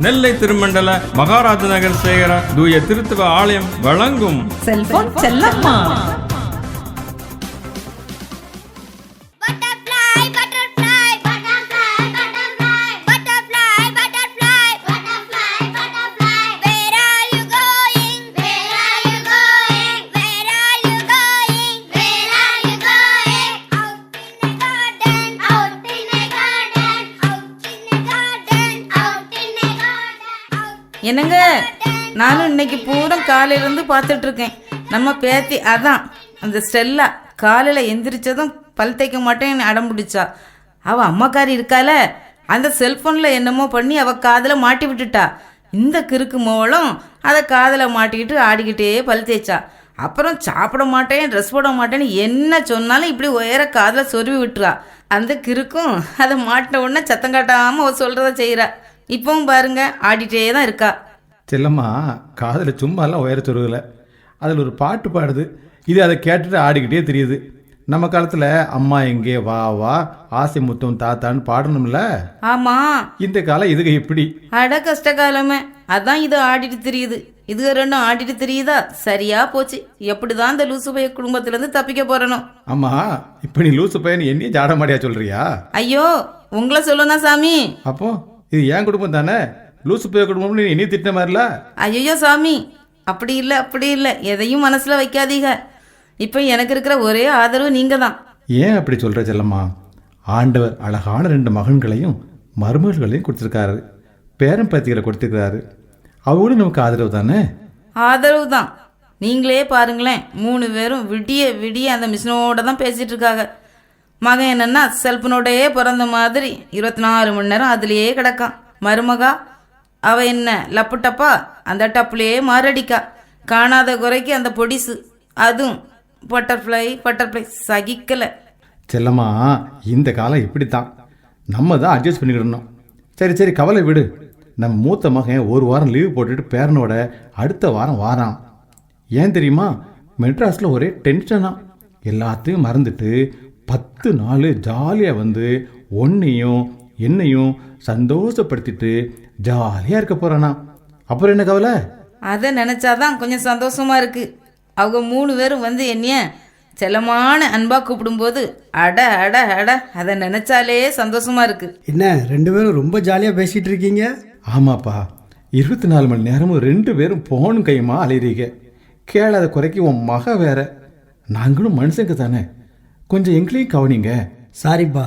நெல்லை திருமண்டல மகாராஜ நகர் சேகர தூய திருத்துவ ஆலயம் வழங்கும். செல்போன் செல்லம்மா. என்னங்க? நானும் இன்னைக்கு பூரா காலையிலேருந்து பார்த்துட்ருக்கேன். பார்த்துட்டு இருக்கேன் நம்ம பேத்தி அதான் அந்த ஸ்டெல்லா காலையில் எந்திரிச்சதும் பல் தேய்க்க மாட்டேன்னு அடம் பிடிச்சா அவ அம்மாக்காரி இருக்கால அந்த செல்போனில் என்னமோ பண்ணி அவள் காதில் மாட்டி விட்டுட்டா. இந்த கிறுக்கு மோளும் அதை காதில் மாட்டிக்கிட்டு ஆடிக்கிட்டே பல் தேய்ச்சா. அப்புறம் சாப்பிட மாட்டேன் ட்ரெஸ் போட மாட்டேன்னு என்ன சொன்னாலும் இப்படி உயர காதில் சொருவி விட்டுறா. அந்த கிறுக்கும் அதை மாட்டின உடனே சத்தம் காட்டாமல் அவள் சொல்கிறத செய்கிறா இப்பவும் பாருங்க ஆடிட்டே தான் இருக்கா. செல்லம்மா காதில் சும்மாலாம் உயர சொருகலை அதில் ஒரு பாட்டு பாடுது. இது அதை கேட்டுட்டு ஆடிக்கிட்டே தெரியுது. நம்ம காலத்தில் அம்மா எங்கே வா வா ஆசை முத்தம் தாத்தான்னு பாடணும்ல. ஆமா. இந்த காலம் இதுக்கு இப்படி அட கஷ்ட காலமே. அதான் இது ஆடிட்டு தெரியுது. இது ரெண்டும் ஆடிட்டு தெரியுதா? சரியா போச்சு. எப்படிதான் இந்த லூசு பைய குடும்பத்துல இருந்து தப்பிக்க போறனோ. அம்மா இப்போ நீ லூசு பையன் என்னையும் ஜாட மாடியா சொல்றியா? ஐயோ உங்களை சொல்லணும் சாமி. அப்போ? இது என் குடும்பம் தானே? லூசு பைய குடும்பம்னு நீ என்னையும் திட்டின மாதிரில? ஐயோ சாமி. அப்படி இல்லை அப்படி இல்லை. எதையும் மனசுல வைக்காதீங்க. இப்போ எனக்கு இருக்கிற ஒரே ஆதரவு நீங்க தான் ஏன் அப்படி சொல்ற செல்லம்மா? ஆண்டவர் அழகான ரெண்டு மகன்களையும் மருமகள்களையும் கொடுத்துருக்காரு. பேரன் பேத்திகளை கொடுத்துருக்காரு அவங்களும் நமக்கு ஆதரவு தானே? ஆதரவு தான் நீங்களே பாருங்களேன் மூணு பேரும் விடிய விடிய அந்த மிஷினோட தான் பேசிட்டு இருக்காங்க. மகன் என்னன்னா செல்பனோடையே பிறந்த மாதிரி இருபத்தி நாலு மணி நேரம் அதுலேயே கிடக்கான் மருமகா அவ என்ன லப்பு டப்பா அந்த டப்புலேயே மாரடிக்கா. காணாத குறைக்கு அந்த பொடிசு. அதுவும் பட்டர்ஃப்ளை பட்டர்ஃப்ளை. சகிக்கலை. செல்லம்மா இந்த காலம் இப்படித்தான். நம்ம தான் அட்ஜஸ்ட் பண்ணிக்கிடணும் சரி சரி கவலை விடு. நம்ம மூத்த மகன் ஒரு வாரம் லீவ் போட்டுட்டு பேரனோட அடுத்த வாரம் வாரான். ஏன் தெரியுமா? மெட்ராஸில் ஒரே டென்ஷனா எல்லாத்தையும் மறந்துட்டு பத்து நாள் ஜாலியாக வந்து ஒன்னையும் என்னையும் சந்தோஷப்படுத்திட்டு ஜாலியாக இருக்க போகிறானா அப்புறம் என்ன கவலை? அதை நினச்சாதான் கொஞ்சம் சந்தோஷமா இருக்கு. அவங்க மூணு பேரும் வந்து என்னைய செல்லமான அன்பா கூப்பிடும்போது அட அட அட அதை நினைச்சாலே சந்தோஷமா இருக்கு. என்ன ரெண்டு பேரும் ரொம்ப ஜாலியாக பேசிகிட்டு இருக்கீங்க? ஆமாப்பா. இருபத்தி நாலு மணி நேரமும் ரெண்டு பேரும் போனும் கையுமா அலையிறீங்க. கேளாத குறைக்கு உன் மக வேற. நாங்களும் மனுஷங்க தானே. கொஞ்சம் எங்களையும் கவனிங்க. சாரிப்பா.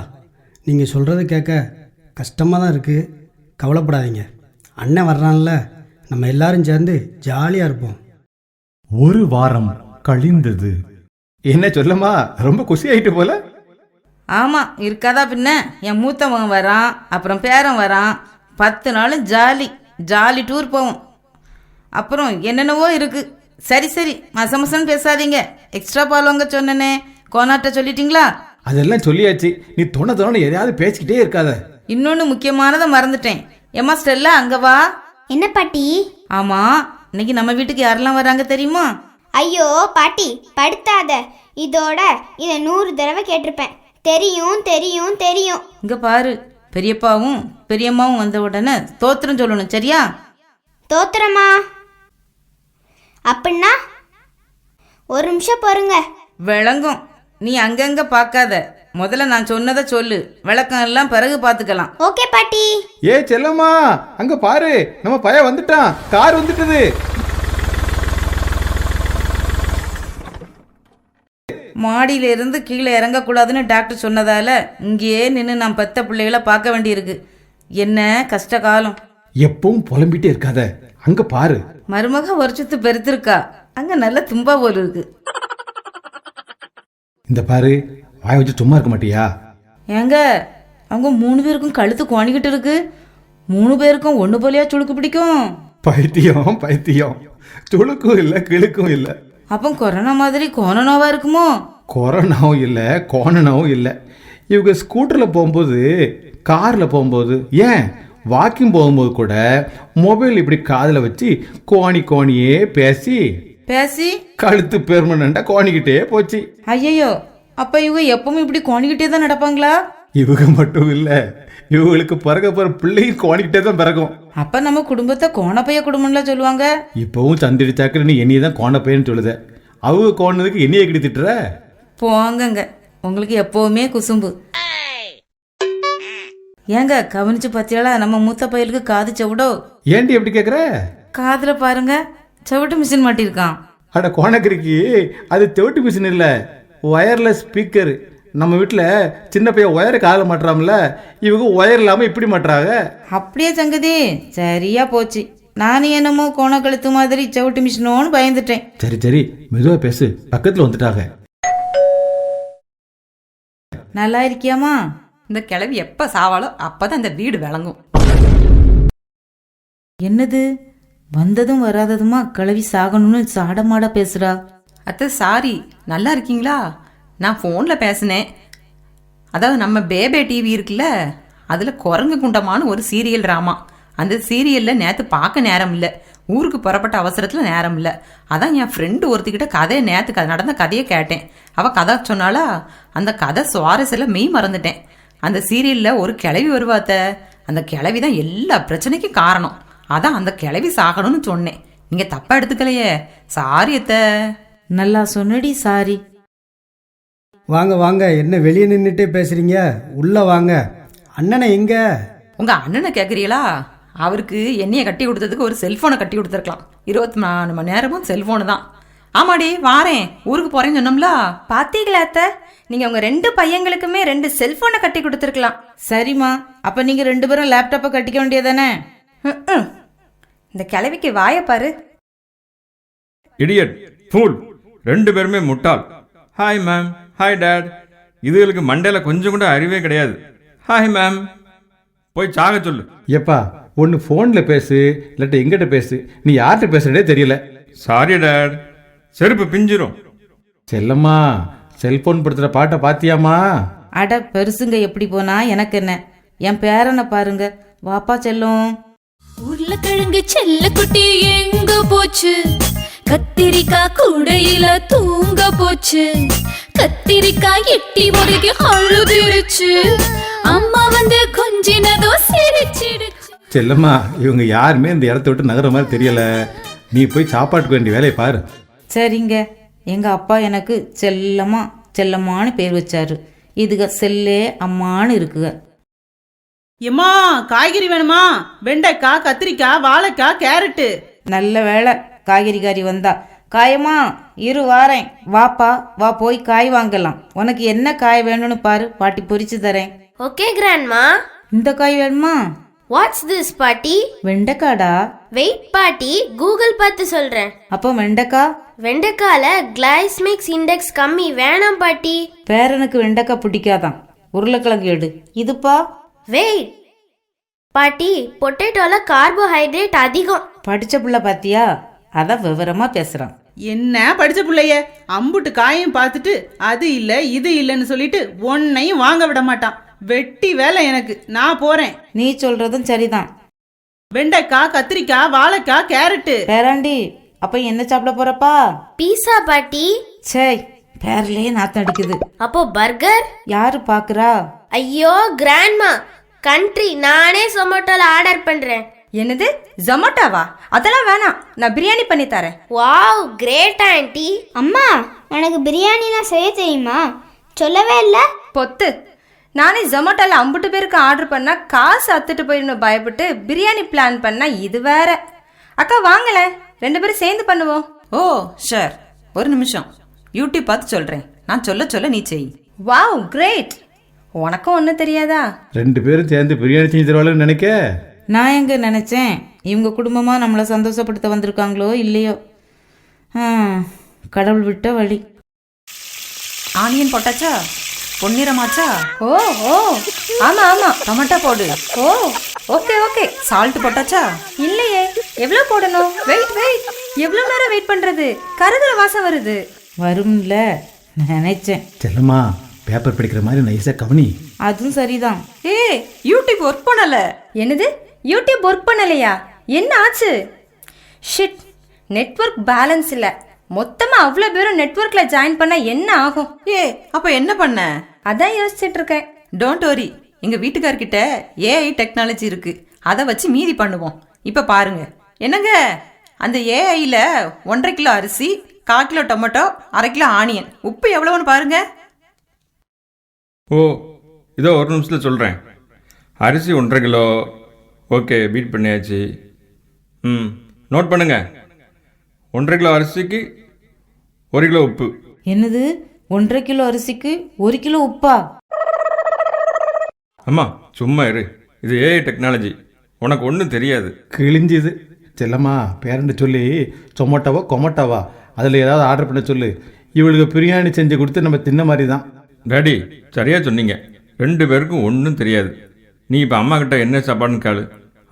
நீங்கள் சொல்கிறத கேட்க கஷ்டமாக தான் இருக்குது கவலைப்படாதீங்க. அண்ணன் வர்றான்ல. நம்ம எல்லாரும் சேர்ந்து ஜாலியாக இருப்போம். ஒரு வாரம் கழிந்தது. என்ன சொல்லம்மா ரொம்ப குஷி ஆயிட்டு போல? ஆமா இருக்காதா பின்ன? என் மூத்த மகன் வரான் அப்புறம் பேரன் வரான். பத்து நாளும் ஜாலி ஜாலி டூர் போவோம். அப்புறம் என்னென்னவோ இருக்கு. சரி சரி மச மசன்னு பேசாதீங்க. எக்ஸ்ட்ரா பால் வாங்க சொன்னனே. கோனாட்ட சொல்லிட்டீங்களா? அதெல்லாம் சொல்லியாச்சு. நீ தொண தொண எதையாவது பேசிக்கிட்டே இருக்காத. இன்னொன்று முக்கியமானதை மறந்துட்டேன். ஏம்மா ஸ்டெல்லா அங்க வா. என்ன பாட்டி? ஆமா இன்னைக்கு நம்ம வீட்டுக்கு யாரெல்லாம் வராங்க தெரியுமா? ஐயோ பாட்டி படுத்தாத. இதோட இதை நூறு தடவை கேட்டிருப்பேன். தெரியும் தெரியும் தெரியும். இங்க பாரு பெரியப்பாவும் பெரியம்மாவும் வந்த உடனே தோத்திரம் சொல்லணும் சரியா? தோத்துறமா அப்படின்னா ஒரு நிமிஷம் பொறுங்க. விளங்கும். நீ அங்கங்க பார்க்காத. முதல்ல நான் சொன்னதை சொல்லு. விளக்கம் எல்லாம் பிறகு பார்த்துக்கலாம். ஓகே பாட்டி. ஏ செல்லம்மா அங்க பாரு. நம்ம பையன் வந்துட்டான். கார் வந்துட்டது. மாடியில இருந்து கீழே இறங்கக்கூடாதுன்னு டாக்டர் சொன்னதால இங்கேயே நின்று நான் பெத்த பிள்ளைகளை பார்க்க வேண்டியிருக்கு. என்ன கஷ்ட காலம். எப்பவும் புலம்பிட்டே இருக்காத. அங்க பாரு. மருமக வருஷத்து பெருத்திருக்கா. அங்க நல்ல தும்பா போல் இருக்கு. இந்த பாரு வாய வச்சு சும்மா இருக்க மாட்டியா? ஏங்க அவங்க மூணு பேருக்கும் கழுத்து கோணிக்கிட்டு இருக்கு. மூணு பேருக்கும் ஒன்று போலியா சுளுக்கு பிடிக்கும்? பைத்தியம் பைத்தியம். துளுக்கும் இல்லை கிழுக்கும் இல்லை. அப்போ கொரோனா மாதிரி கோணனோவா இருக்குமோ? கொரோனாவும் இல்லை கோணனாவும் இல்லை. இவங்க ஸ்கூட்டரில் போகும்போது காரில் போகும்போது ஏன்? வாக்கிங் போகும்போது கூட மொபைல் இப்படி காதில் வச்சு கோணி கோணியே பேசி பேசி. கழுத்து பெர்மனண்டா கோணிக்கிட்டே போச்சு. ஐயையோ அப்ப இவங்க எப்பவும் இப்படி கோணிக்கிட்டே தான் நடப்பாங்களா? இவங்க மட்டும் இல்லை இவங்களுக்கு பிறக்க போற பிள்ளையும் கோணிக்கிட்டே தான் பிறக்கும். அப்ப நம்ம குடும்பத்தை கோணப்பைய குடும்பம்ல சொல்லுவாங்க. இப்பவும் சந்திரி சாக்கரை நீ என்னைய தான் கோண பையன்னு சொல்லுத. அவங்க கோணதுக்கு என்னைய கிடி திட்டுற? போங்கங்க. உங்களுக்கு எப்பவுமே குசும்பு. ஏங்க கவனிச்சு பாத்தியாளா? நம்ம மூத்த பயலுக்கு காது செவிடோ? ஏன்டி எப்படி கேக்குற? காதுல பாருங்க. செவிட்டு மிஷின் மாட்டியிருக்கான். அட கோணக்கிரிக்கு அது தெவிட்டு மிஷின் இல்லை. ஒயர்லெஸ் ஸ்பீக்கர் நம்ம வீட்டில் சின்ன பையன் ஒயரை காதில் மாட்டுறாம்ல இவங்க ஒயர் இல்லாமல் இப்படி மாட்டுறாங்க. அப்படியே சங்கதி சரியா போச்சு. நானும் என்னமோ கோண கழுத்து மாதிரி செவிட்டு மிஷினோன்னு பயந்துட்டேன். சரி சரி. மெதுவாக பேசு. பக்கத்தில் வந்துட்டாங்க. நல்லா இருக்கியாமா இந்த கிழவி எப்ப சாவாலோ அப்பதான் இந்த வீடு விளங்கும். என்னது? வந்ததும் வராததுமா கிளவி சாகணும்னு சாடமாட பேசுறா. அத்தை சாரி நல்லா இருக்கீங்களா? நான் ஃபோனில் பேசினேன். அதாவது நம்ம பேபே டிவி இருக்குல்ல அதில் குரங்கு குண்டமான ஒரு சீரியல் ட்ராமா அந்த சீரியலில் நேற்று பார்க்க நேரம் இல்லை. ஊருக்கு புறப்பட்ட அவசரத்தில் நேரம் இல்லை. அதான் என் ஃப்ரெண்டு ஒருத்திக்கிட்ட கதையை நேற்று க நடந்த கதையை கேட்டேன். அவள் கதை சொன்னாலா அந்த கதை சுவாரஸ்யில் மெய் மறந்துட்டேன். அந்த சீரியலில் ஒரு கிளவி வருவாத்த அந்த கிளவி தான் எல்லா பிரச்சனைக்கும் காரணம். அதான் அந்த கிளவி சாகணும்னு சொன்னேன். நீங்கள் தப்பாக எடுத்துக்கலையே. சாரி அத்தை. நல்லா சொன்னடி சாரி. வாங்க வாங்க. என்ன வெளியே நின்றுட்டே பேசுகிறீங்க உள்ளே வாங்க. அண்ணனை எங்கே? உங்க அண்ணனை கேட்குறீங்களா அவருக்கு என்னைய கட்டி கொடுத்ததுக்கு ஒரு செல்போனை கட்டி கொடுத்துருக்கலாம். இருபத்தி நாலு மணி நேரமும் செல்போனு தான். ஆமாடி வாரேன். ஊருக்கு போறேன்னு சொன்னோம்ல? பாத்தீங்களா அத்தை? நீங்க உங்க ரெண்டு பையங்களுக்குமே ரெண்டு செல்போனை கட்டி கொடுத்துருக்கலாம். சரிம்மா. அப்ப நீங்க ரெண்டு பேரும் லேப்டாப்பை கட்டிக்க வேண்டியதானே இந்த கிழவிக்கு வாயை பாரு. இடியட் ஃபூல் ரெண்டு பேருமே முட்டாள். ஹாய் மேம் ஹாய் டேட் இதுகளுக்கு மண்டையில் கொஞ்சம் கூட அறிவே கிடையாது. ஹாய் மேம் போய் சாக சொல்லு. ஏப்பா ஒன்று ஃபோனில் பேசு இல்லாட்ட எங்கிட்ட பேசு. நீ யார்கிட்ட பேசுறதே தெரியல. சாரி டேட் செருப்பு பிஞ்சிரும். செல்லம்மா செல்போன் படுத்துகிற பாட்டை பாத்தியாமா அட பெருசுங்க எப்படி போனா எனக்கு என்ன? என் பேரனை பாருங்க. வாப்பா செல்லும். உருளைக்கிழங்கு செல்ல குட்டி எங்க போச்சு? கத்திரிக்காய் கூடையில தூங்க போச்சு. கத்திரிக்காய் எட்டி ஒதுக்கி அழுதுருச்சு. அம்மா வந்து கொஞ்சினதோ சிரிச்சிடுச்சு. செல்லம்மா இவங்க யாருமே இந்த இடத்த விட்டு நகர மாதிரி தெரியல. நீ போய் சாப்பாட்டுக்கு வேண்டிய வேலையை பாரு. சரிங்க. எங்க அப்பா எனக்கு செல்லம்மா செல்லம்மான்னு பேர் வச்சாரு. இதுக செல்லே அம்மான்னு இருக்குக. எம்மா காய்கறி வேணுமா? வெண்டைக்காய் கத்திரிக்காய் வாழைக்காய் கேரட்டு. நல்ல வேளை காய்கறிக்காரி வந்தா. காயம்மா இரு வாரேன். வாப்பா வா போய் காய் வாங்கலாம். உனக்கு என்ன காய் வேணும்னு பாரு பாட்டி பொரிச்சு தரேன். Okay grandma. இந்த காய் வேணுமா? வாட்ஸ் திஸ் பாட்டி? வெண்டைக்காடா? வெயிட் பாட்டி கூகுள் பார்த்து சொல்றேன். அப்போ வெண்டைக்காய் வெண்டைக்கால கிளைஸ்மிக்ஸ் இண்டெக்ஸ் கம்மி வேணாம் பாட்டி. பேரனுக்கு வெண்டைக்காய் பிடிக்காதான். உருளைக்கிழங்கு எடு. இதுப்பா வெயிட் பாட்டி பொட்டேட்டோல கார்போஹைட்ரேட் அதிகம். படிச்ச புள்ள பாத்தியா? அதான் விவரமா பேசுறான். என்ன படிச்ச பிள்ளைய? அம்புட்டு காயும் பார்த்துட்டு அது இல்ல இது இல்லைன்னு சொல்லிட்டு ஒன்னையும் வாங்க விட மாட்டான். வெட்டி வேலை எனக்கு. நான் போறேன். நீ சொல்றதும் சரிதான். வெண்டைக்காய் கத்திரிக்காய் வாழைக்காய் கேரட்டு. பேராண்டி அப்ப என்ன சாப்பிட போறப்பா? பீஸா பாட்டி. சேய் பேர்லயே நாத்தம் அடிக்குது. அப்போ பர்கர்? யாரு பாக்குறா? ஐயோ கிராண்ட்மா. கண்ட்ரி நானே சொமோட்டோல ஆர்டர் பண்றேன். என்னது? ஜொமேட்டோவா அதெல்லாம் வேணாம். நான் பிரியாணி பண்ணி தரேன். வாவ் கிரேட் ஆண்டி அம்மா உனக்கு பிரியாணிலாம் செய்ய தெரியுமா? சொல்லவே இல்லை. பொத்து. நானே ஜொமேட்டோல அம்புட்டு பேருக்கு ஆர்டர் பண்ணா காசு அத்துட்டு போயிடணும் பயப்பட்டு பிரியாணி பிளான் பண்ணா இது வேற. அக்கா வாங்களேன் ரெண்டு பேரும் சேர்ந்து பண்ணுவோம். ஓ ஷர் ஒரு நிமிஷம். யூடியூப் பார்த்து சொல்றேன். நான் சொல்ல சொல்ல நீ செய். வாவ் கிரேட் உனக்கும் ஒன்றும் தெரியாதா? ரெண்டு பேரும் சேர்ந்து பிரியாணி செஞ்சு தருவாளுன்னு நினைக்க? நான் எங்க நினைச்சேன்? இவங்க குடும்பமா நம்மளை சந்தோஷப்படுத்த வந்திருக்காங்களோ இல்லையோ? ஆ, கடவுள் விட்ட வழி. ஆனியன் போட்டாச்சா? பொன்னிறமாச்சா? ஓ ஓ. ஆமா ஆமா. டொமேட்டோ போடு. ஓ. Okay okay. சால்ட் போட்டாச்சா? இல்லையே. எவ்வளோ போடணும்? Wait wait. எவ்வளோ நேரம் வெயிட் பண்றது? கருதுற வாசம் வருது. வரும்ல. நினைச்சேன். செல்லம்மா பேப்பர் படிக்கிற மாதிரி நைஸாக கவனி. அதுவும் சரிதான். ஏ யூடியூப் ஒர்க் பண்ணல. என்னது? யூடியூப் ஒர்க் பண்ணலையா? என்ன ஆச்சு? ஷிட் நெட்வொர்க் பேலன்ஸ் இல்லை. மொத்தமாக அவ்வளோ பேரும் நெட்வொர்க்கில் ஜாயின் பண்ணால் என்ன ஆகும்? ஏ அப்ப என்ன பண்ண? அதான் யோசிச்சுட்டு இருக்கேன். டோன்ட் வரி எங்கள் வீட்டுக்கார்கிட்ட ஏஐ டெக்னாலஜி இருக்கு. அதை வச்சு மீதி பண்ணுவோம். இப்போ பாருங்க. என்னங்க? அந்த ஏஐயில் ஒன்றரை கிலோ அரிசி கால் கிலோ டொமேட்டோ அரை கிலோ ஆனியன் உப்பு எவ்வளோன்னு பாருங்க. ஓ இதோ ஒரு நிமிஷத்தில் சொல்கிறேன் அரிசி ஒன்றரை கிலோ ஓகே பீட் பண்ணியாச்சு. ம் நோட் பண்ணுங்க. ஒன்றரை கிலோ அரிசிக்கு ஒரு கிலோ உப்பு. என்னது? ஒன்றரை கிலோ அரிசிக்கு ஒரு கிலோ உப்பா? அம்மா சும்மா இரு. இது ஏஐ டெக்னாலஜி உனக்கு ஒன்றும் தெரியாது. கிழிஞ்சுது. செல்லம்மா பேரண்ட சொல்லி சொமோட்டோவா கொமோட்டோவா? அதில் ஏதாவது ஆர்டர் பண்ண சொல்லு. இவளுக்கு பிரியாணி செஞ்சு கொடுத்து நம்ம தின்ன மாதிரி தான் டாடி சரியாக சொன்னீங்க. ரெண்டு பேருக்கும் ஒன்றும் தெரியாது. நீ இப்போ அம்மா கிட்ட என்ன சாப்பாடுன்னு கேளு.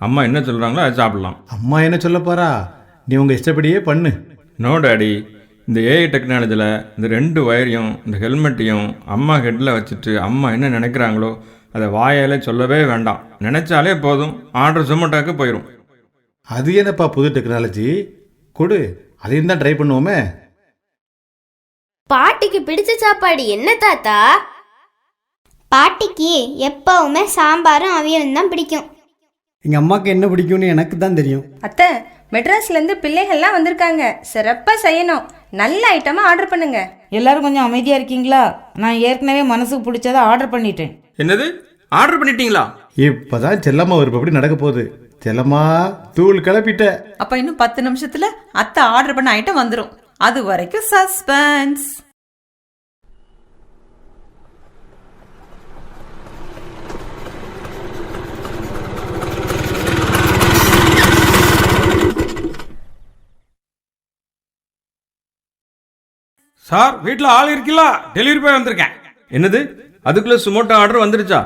அம்மா என்ன சொல்கிறாங்களோ அதை சாப்பிடலாம். அம்மா என்ன சொல்ல போறா? நீ உங்கள் இஷ்டப்படியே பண்ணு. No daddy. இந்த ஏஐ டெக்னாலஜியில் இந்த ரெண்டு வயரையும் இந்த ஹெல்மெட்டையும் அம்மா ஹெட்டில் வச்சுட்டு அம்மா என்ன நினைக்கிறாங்களோ அதை வாயால சொல்லவே வேண்டாம். நினைச்சாலே போதும். ஆர்டர் ஜொமேட்டோக்கு போயிடும் அது என்னப்பா புது டெக்னாலஜி கொடு. அதையும் தான் ட்ரை பண்ணுவோமே. பாட்டிக்கு பிடிச்ச சாப்பாடு என்ன தாத்தா? பாட்டிக்கு எப்பவுமே சாம்பாரும் அவியலும் தான் பிடிக்கும். எங்கள் அம்மாவுக்கு என்ன பிடிக்கும்னு எனக்கு தான் தெரியும். அத்தை மெட்ராஸ்லேருந்து பிள்ளைகள்லாம் வந்திருக்காங்க. சிறப்பாக செய்யணும். நல்ல ஐட்டமாக ஆர்டர் பண்ணுங்க. எல்லாரும் கொஞ்சம் அமைதியாக இருக்கீங்களா? நான் ஏற்கனவே மனசுக்கு பிடிச்சதை ஆர்டர் பண்ணிட்டேன். என்னது? ஆர்டர் பண்ணிட்டீங்களா? இப்பதான் செல்லம்மா ஒரு எப்படி நடக்க போகுது. செல்லம்மா தூள் கிளப்பிட்ட. அப்போ இன்னும் பத்து நிமிஷத்தில் அத்தை ஆர்டர் பண்ண ஐட்டம் வந்துடும் அது வரைக்கும் சஸ்பென்ஸ் சார் வீட்டில் ஆள் இருக்கீங்களா டெலிவரி பாய் வந்திருக்கேன். என்னது? அதுக்குள்ளே சுமோட்டோ ஆர்டர் வந்துருச்சா?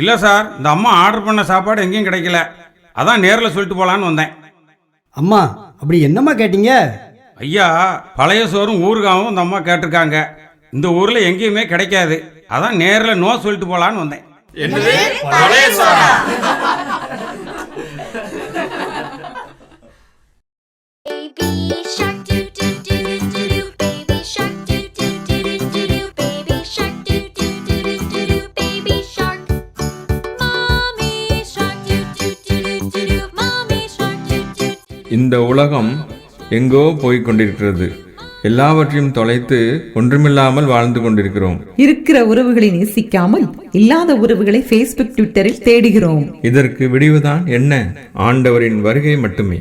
இல்லை சார் இந்த அம்மா ஆர்டர் பண்ண சாப்பாடு எங்கேயும் கிடைக்கல. அதான் நேரில் சொல்லிட்டு போகலான்னு வந்தேன். அம்மா அப்படி என்னம்மா கேட்டீங்க? ஐயா பழைய சோறும் ஊறுகாவும் இந்த அம்மா கேட்டிருக்காங்க இந்த ஊரில் எங்கேயுமே கிடைக்காது அதான் நேரில் நோ சொல்லிட்டு போகலான்னு வந்தேன் இந்த உலகம் எங்கோ போய்க் கொண்டிருக்கிறது எல்லாவற்றையும் தொலைத்து ஒன்றுமில்லாமல் வாழ்ந்து கொண்டிருக்கிறோம். இருக்கிற உறவுகளை நேசிக்காமல் இல்லாத உறவுகளை ஃபேஸ்புக் ட்விட்டரில் தேடுகிறோம். இதற்கு விடிவுதான் என்ன? ஆண்டவரின் வருகை மட்டுமே.